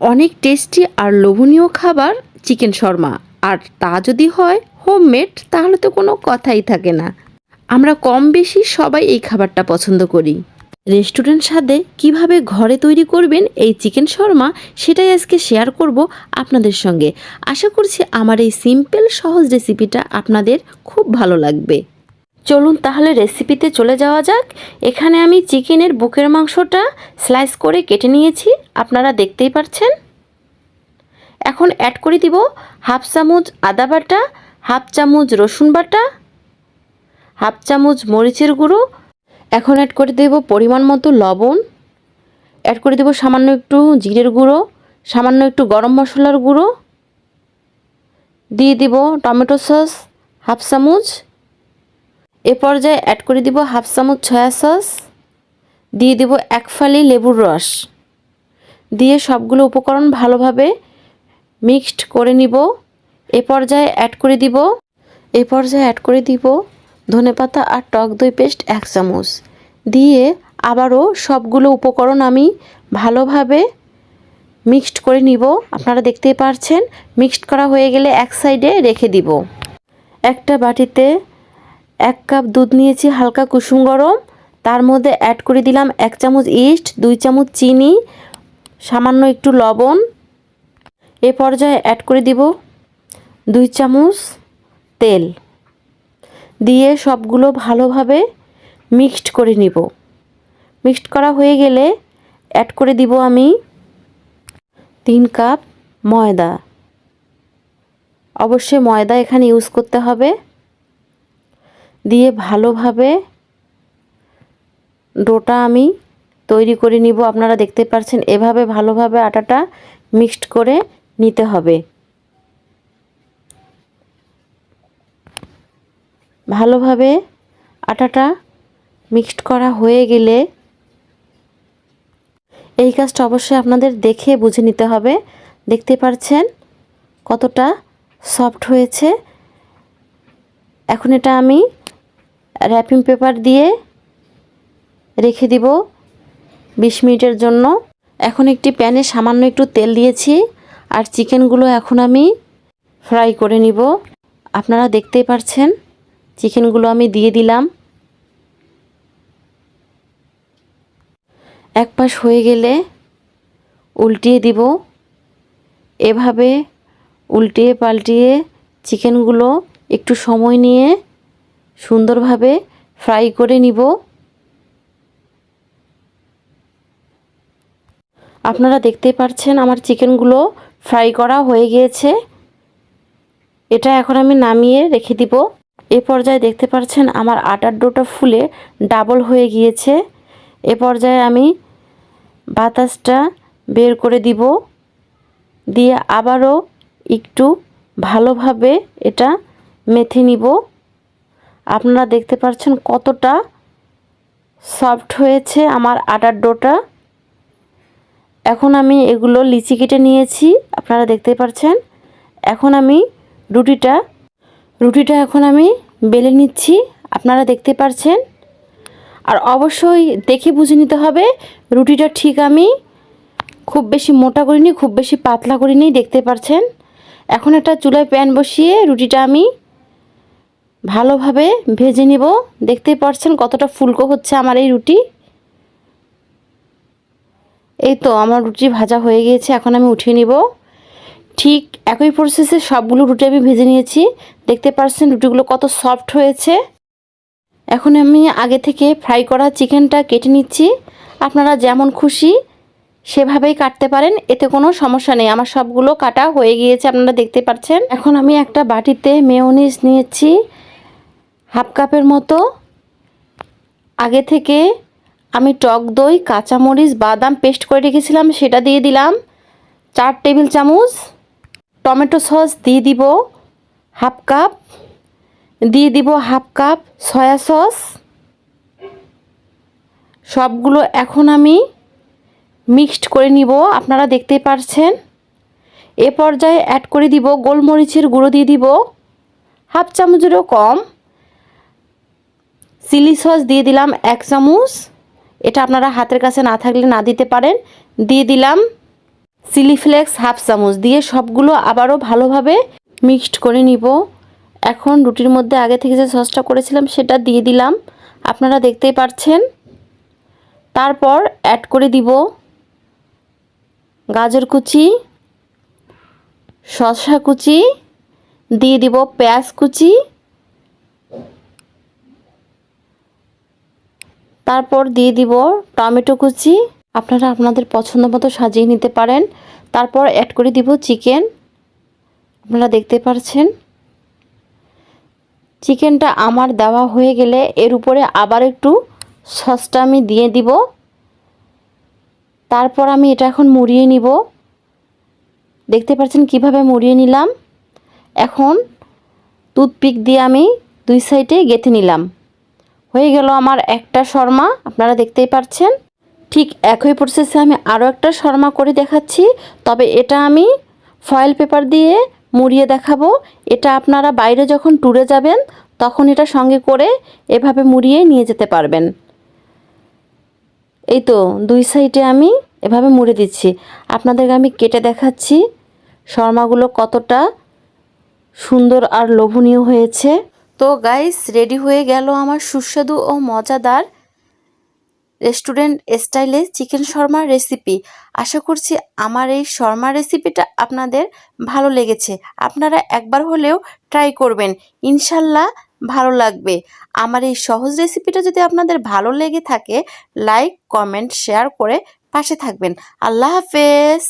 অনেক টেস্টি আর লোভনীয় খাবার চিকেন শর্মা। আর তা যদি হয় হোমমেড, তাহলে তো কোনো কথাই থাকে না। আমরা কম বেশি সবাই এই খাবারটা পছন্দ করি। রেস্টুরেন্ট স্বাদে কীভাবে ঘরে তৈরি করবেন এই চিকেন শর্মা, সেটাই আজকে শেয়ার করব আপনাদের সঙ্গে। আশা করছি আমার এই সিম্পল সহজ রেসিপিটা আপনাদের খুব ভালো লাগবে। চলুন তাহলে রেসিপিতে চলে যাওয়া যাক। এখানে আমি চিকেনের বুকের মাংসটা স্লাইস করে কেটে নিয়েছি, আপনারা দেখতেই পাচ্ছেন এখন অ্যাড করে দিব হাফ চামচ আদা বাটা হাফ চামচ রসুন বাটা হাফ চামচ মরিচের গুঁড়ো। এখন অ্যাড করে দেব পরিমাণ মতো লবণ। অ্যাড করে দেব সামান্য একটু জিরের গুঁড়ো, সামান্য একটু গরম মশলার গুঁড়ো। দিয়ে দিব টমেটো সস হাফ চামচ এ পর্যায়ে অ্যাড করে দিব হাফ চামচ সয়া সস দিয়ে দিব এক ফালি লেবুর রস। দিয়ে সবগুলো উপকরণ ভালোভাবে মিক্সড করে নিব। এ পর্যায়ে অ্যাড করে দিব, এ পর্যায়ে অ্যাড করে দিব ধনেপাতা আর টক দই পেস্ট এক চামচ। দিয়ে আবারও সবগুলো উপকরণ আমি ভালোভাবে মিক্সড করে নিব। আপনারা দেখতেই পারছেন মিক্সড করা হয়ে গেলে এক সাইডে রেখে দিব। একটা বাটিতে এক কাপ দুধ নিয়েছি, হালকা কুসুম গরম। তার মধ্যে অ্যাড করে দিলাম এক চামচ ইস্ট দুই চামচ চিনি, সামান্য একটু লবণ। এ পর্যায়ে অ্যাড করে দিব দুই চামচ তেল। দিয়ে সবগুলো ভালোভাবে মিক্সড করে নিব। মিক্সড করা হয়ে গেলে অ্যাড করে দিব আমি তিন কাপ ময়দা। অবশ্যই ময়দা এখানে ইউজ করতে হবে। দিয়ে ভালোভাবে ডোটা আমি তৈরি করে নিব। আপনারা দেখতে পাচ্ছেন, এভাবে ভালোভাবে আটাটা মিক্সড করে নিতে হবে। ভালোভাবে আটাটা মিক্সড করা হয়ে গেলে এই কাজটা অবশ্যই আপনাদের দেখে বুঝে নিতে হবে। দেখতে পাচ্ছেন কতটা সফট হয়েছে। এখন এটা আমি র্যাপিং পেপার দিয়ে রেখে দিব বিশ মিনিটের জন্য। এখন একটি প্যানে সামান্য একটু তেল দিয়েছি আর চিকেনগুলো এখন আমি ফ্রাই করে নিব। আপনারা দেখতেই পারছেন, চিকেনগুলো আমি দিয়ে দিলাম। এক পাশ হয়ে গেলে উল্টিয়ে দিব। এভাবে উল্টিয়ে পাল্টিয়ে চিকেনগুলো একটু সময় নিয়ে সুন্দরভাবে ফ্রাই করে নিব। আপনারা দেখতেই পাচ্ছেন আমার চিকেনগুলো ফ্রাই করা হয়ে গিয়েছে। এটা এখন আমি নামিয়ে রেখে দিব। এ পর্যায়ে দেখতে পাচ্ছেন আমার আটার ডোটা ফুলে ডাবল হয়ে গিয়েছে। এ পর্যায়ে আমি বাতাসটা বের করে দিব। দিয়ে আবারও একটু ভালোভাবে এটা মেথে নিব। আপনারা দেখতে পাচ্ছেন কতটা সফট হয়েছে আমার আটার ডোটা। এখন আমি এগুলো লিচি কেটে নিয়েছি, আপনারা দেখতে পাচ্ছেন। এখন আমি রুটিটা রুটিটা এখন আমি বেলে নিচ্ছি, আপনারা দেখতে পাচ্ছেন। আর অবশ্যই দেখে বুঝে নিতে হবে, রুটিটা ঠিক আমি খুব বেশি মোটা করিনি, খুব বেশি পাতলা করিনি, দেখতে পাচ্ছেন। এখন একটা চুলায় প্যান বসিয়ে রুটিটা আমি ভালোভাবে ভেজে নিব। দেখতেই পাচ্ছেন কতটা ফুলকো হচ্ছে আমার এই রুটি। এই তো আমার রুটি ভাজা হয়ে গিয়েছে, এখন আমি উঠিয়ে নিব। ঠিক একই প্রসেসে সবগুলো রুটি আমি ভেজে নিয়েছি। দেখতে পাচ্ছেন রুটিগুলো কত সফট হয়েছে। এখন আমি আগে থেকে ফ্রাই করা চিকেনটা কেটে নিচ্ছি। আপনারা যেমন খুশি সেভাবেই কাটতে পারেন, এতে কোনো সমস্যা নেই। আমার সবগুলো কাটা হয়ে গিয়েছে, আপনারা দেখতে পাচ্ছেন। এখন আমি একটা বাটিতে মেয়নিজ নিয়েছি। হাফ কাপের মতো। আগে থেকে আমি টক দই, কাঁচামরিচ, বাদাম পেস্ট করে রেখেছিলাম, সেটা দিয়ে দিলাম। চার টেবিল চামচ টমেটো সস দিয়ে দিব হাফ কাপ। দিয়ে দিব হাফ কাপ সয়া সস। সবগুলো এখন আমি মিক্সড করে নিব, আপনারা দেখতে পারছেন। এ পর্যায়ে অ্যাড করে দিব গোলমরিচের গুঁড়ো দিয়ে দিব। হাফ চামচেরও কম। চিলি সস দিয়ে দিলাম এক চামচ। এটা আপনারা হাতের কাছে না থাকলে না দিতে পারেন। দিয়ে দিলাম চিলি ফ্লেক্স হাফ চামচ। দিয়ে সবগুলো আবারও ভালোভাবে মিক্সড করে নিব। এখন রুটির মধ্যে আগে থেকে যে সসটা করেছিলাম সেটা দিয়ে দিলাম। আপনারা দেখতেই পাচ্ছেন তারপর অ্যাড করে দিব গাজর কুচি শসা কুচি, দিয়ে দিব পেঁয়াজ কুচি তারপর দিয়ে দিব টমেটো কুচি। আপনারা আপনাদের পছন্দ মতো সাজিয়ে নিতে পারেন। তারপর অ্যাড করে দিব চিকেন আপনারা দেখতে পাচ্ছেন চিকেনটা আমার দেওয়া হয়ে গেলে এর উপরে আবার একটু সসটা আমি দিয়ে দিব। তারপর আমি এটা এখন মুড়িয়ে নিব। দেখতে পাচ্ছেন কীভাবে মুড়িয়ে নিলাম? এখন টুথপিক দিয়ে আমি দুই সাইডে গেঁথে নিলাম। হয়ে গেল আমার একটা শর্মা, আপনারা দেখতেই পাচ্ছেন ঠিক একই প্রসেসে আমি আরও একটা শর্মা করে দেখাচ্ছি, তবে এটা আমি ফয়েল পেপার দিয়ে মুড়িয়ে দেখাবো। এটা আপনারা বাইরে যখন ট্যুরে যাবেন, তখন এটা সঙ্গে করে এভাবে মুড়িয়ে নিয়ে যেতে পারবেন। এই তো, দুই সাইডে আমি এভাবে মুড়ে দিচ্ছি। আপনাদেরকে আমি কেটে দেখাচ্ছি, শর্মাগুলো কতটা সুন্দর আর লোভনীয় হয়েছে। তো গাইস রেডি হয়ে গেল আমার সুস্বাদু ও মজাদার রেস্টুরেন্ট স্টাইলে চিকেন শর্মার রেসিপি আশা করছি আমার এই শর্মা রেসিপিটা আপনাদের ভালো লেগেছে। আপনারা একবার হলেও ট্রাই করবেন। ইনশাল্লাহ ভালো লাগবে। আমার এই সহজ রেসিপিটা যদি আপনাদের ভালো লেগে থাকে লাইক কমেন্ট শেয়ার করে পাশে থাকবেন। আল্লাহ হাফেজ!